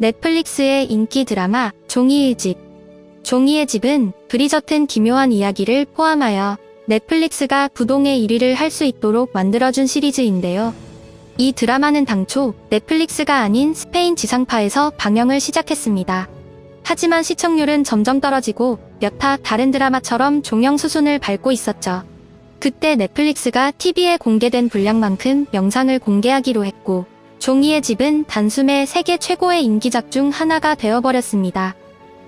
넷플릭스의 인기 드라마 종이의 집. 종이의 집은 브리저튼 기묘한 이야기를 포함하여 넷플릭스가 부동의 1위를 할 수 있도록 만들어준 시리즈인데요. 이 드라마는 당초 넷플릭스가 아닌 스페인 지상파에서 방영을 시작했습니다. 하지만 시청률은 점점 떨어지고 몇화 다른 드라마처럼 종영 수순을 밟고 있었죠. 그때 넷플릭스가 TV에 공개된 분량만큼 영상을 공개하기로 했고, 종이의 집은 단숨에 세계 최고의 인기작 중 하나가 되어버렸습니다.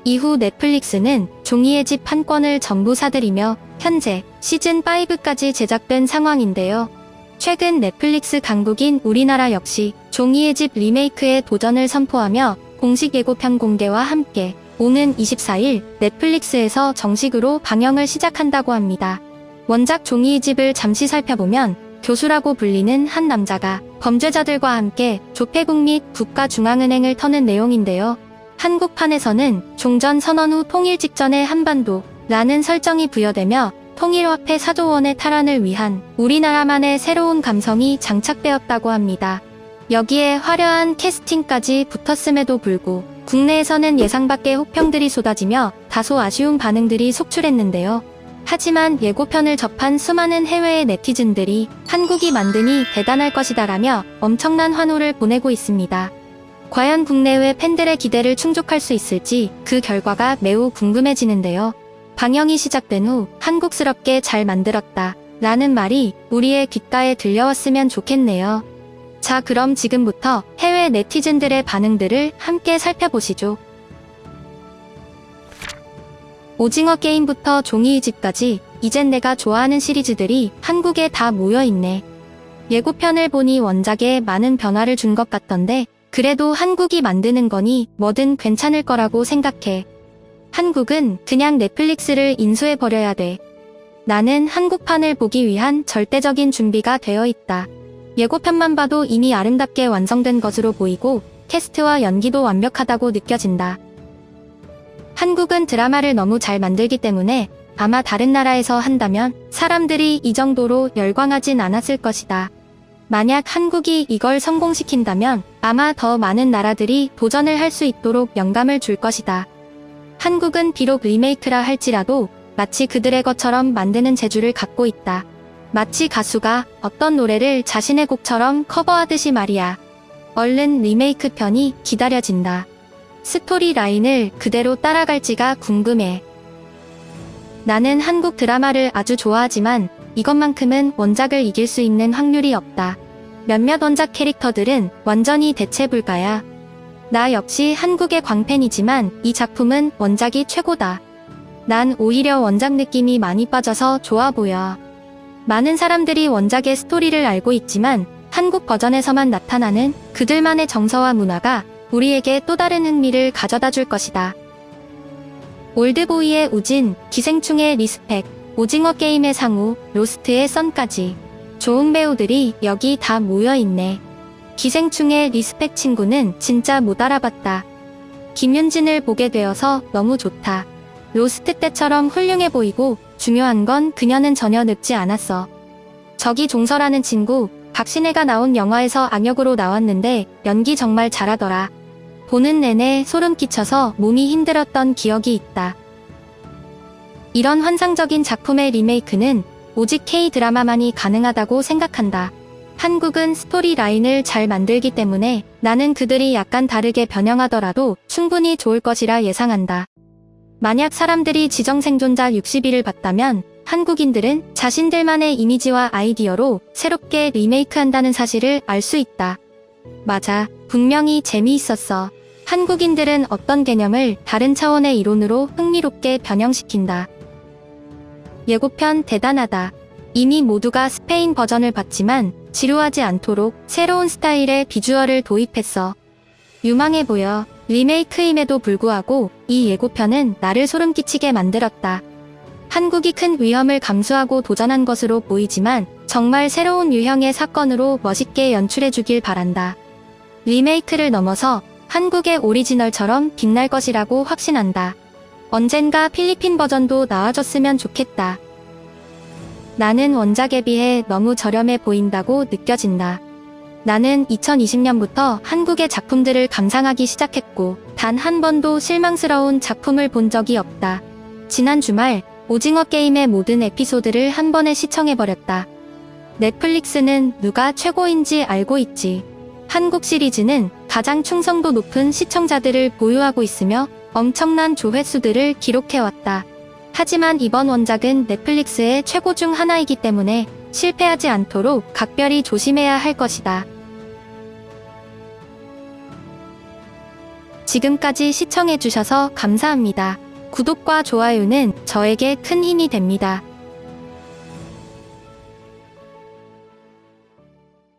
이후 넷플릭스는 종이의 집한 건을 전부 사들이며 현재 시즌5까지 제작된 상황인데요. 최근 넷플릭스 강국인 우리나라 역시 종이의 집 리메이크에 도전을 선포하며 공식 예고편 공개와 함께 오는 24일 넷플릭스에서 정식으로 방영을 시작한다고 합니다. 원작 종이의 집을 잠시 살펴보면 교수라고 불리는 한 남자가 범죄자들과 함께 조폐국 및 국가중앙은행을 터는 내용인데요. 한국판에서는 종전 선언 후 통일 직전의 한반도 라는 설정이 부여되며 통일화폐 사조원의 탈환을 위한 우리나라만의 새로운 감성이 장착되었다고 합니다. 여기에 화려한 캐스팅까지 붙었음에도 불구 국내에서는 예상 밖의 혹평들이 쏟아지며 다소 아쉬운 반응들이 속출했는데요. 하지만 예고편을 접한 수많은 해외의 네티즌들이 한국이 만드니 대단할 것이다라며 엄청난 환호를 보내고 있습니다. 과연 국내외 팬들의 기대를 충족할 수 있을지 그 결과가 매우 궁금해지는데요. 방영이 시작된 후 한국스럽게 잘 만들었다 라는 말이 우리의 귓가에 들려왔으면 좋겠네요. 자, 그럼 지금부터 해외 네티즌들의 반응들을 함께 살펴보시죠. 오징어 게임부터 종이의 집까지 이젠 내가 좋아하는 시리즈들이 한국에 다 모여있네. 예고편을 보니 원작에 많은 변화를 준 것 같던데 그래도 한국이 만드는 거니 뭐든 괜찮을 거라고 생각해. 한국은 그냥 넷플릭스를 인수해버려야 돼. 나는 한국판을 보기 위한 절대적인 준비가 되어 있다. 예고편만 봐도 이미 아름답게 완성된 것으로 보이고 캐스트와 연기도 완벽하다고 느껴진다. 한국은 드라마를 너무 잘 만들기 때문에 아마 다른 나라에서 한다면 사람들이 이 정도로 열광하진 않았을 것이다. 만약 한국이 이걸 성공시킨다면 아마 더 많은 나라들이 도전을 할 수 있도록 영감을 줄 것이다. 한국은 비록 리메이크라 할지라도 마치 그들의 것처럼 만드는 재주를 갖고 있다. 마치 가수가 어떤 노래를 자신의 곡처럼 커버하듯이 말이야. 얼른 리메이크 편이 기다려진다. 스토리 라인을 그대로 따라갈지가 궁금해. 나는 한국 드라마를 아주 좋아하지만 이것만큼은 원작을 이길 수 있는 확률이 없다. 몇몇 원작 캐릭터들은 완전히 대체 불가야. 나 역시 한국의 광팬이지만 이 작품은 원작이 최고다. 난 오히려 원작 느낌이 많이 빠져서 좋아 보여. 많은 사람들이 원작의 스토리를 알고 있지만 한국 버전에서만 나타나는 그들만의 정서와 문화가 우리에게 또 다른 흥미를 가져다 줄 것이다. 올드보이의 우진, 기생충의 리스펙, 오징어 게임의 상우, 로스트의 썬까지 좋은 배우들이 여기 다 모여있네. 기생충의 리스펙 친구는 진짜 못 알아봤다. 김윤진을 보게 되어서 너무 좋다. 로스트 때처럼 훌륭해 보이고 중요한 건 그녀는 전혀 늙지 않았어. 저기 종서라는 친구, 박신혜가 나온 영화에서 악역으로 나왔는데 연기 정말 잘하더라. 보는 내내 소름 끼쳐서 몸이 힘들었던 기억이 있다. 이런 환상적인 작품의 리메이크는 오직 K-드라마만이 가능하다고 생각한다. 한국은 스토리 라인을 잘 만들기 때문에 나는 그들이 약간 다르게 변형하더라도 충분히 좋을 것이라 예상한다. 만약 사람들이 지정생존자 60일을 봤다면 한국인들은 자신들만의 이미지와 아이디어로 새롭게 리메이크한다는 사실을 알 수 있다. 맞아. 분명히 재미있었어. 한국인들은 어떤 개념을 다른 차원의 이론으로 흥미롭게 변형시킨다. 예고편 대단하다. 이미 모두가 스페인 버전을 봤지만 지루하지 않도록 새로운 스타일의 비주얼을 도입했어. 유망해 보여. 리메이크임에도 불구하고 이 예고편은 나를 소름 끼치게 만들었다. 한국이 큰 위험을 감수하고 도전한 것으로 보이지만 정말 새로운 유형의 사건으로 멋있게 연출해주길 바란다. 리메이크를 넘어서 한국의 오리지널처럼 빛날 것이라고 확신한다. 언젠가 필리핀 버전도 나와줬으면 좋겠다. 나는 원작에 비해 너무 저렴해 보인다고 느껴진다. 나는 2020년부터 한국의 작품들을 감상하기 시작했고, 단 한 번도 실망스러운 작품을 본 적이 없다. 지난 주말, 오징어 게임의 모든 에피소드를 한 번에 시청해버렸다. 넷플릭스는 누가 최고인지 알고 있지. 한국 시리즈는 가장 충성도 높은 시청자들을 보유하고 있으며 엄청난 조회수들을 기록해왔다. 하지만 이번 원작은 넷플릭스의 최고 중 하나이기 때문에 실패하지 않도록 각별히 조심해야 할 것이다. 지금까지 시청해주셔서 감사합니다. 구독과 좋아요는 저에게 큰 힘이 됩니다.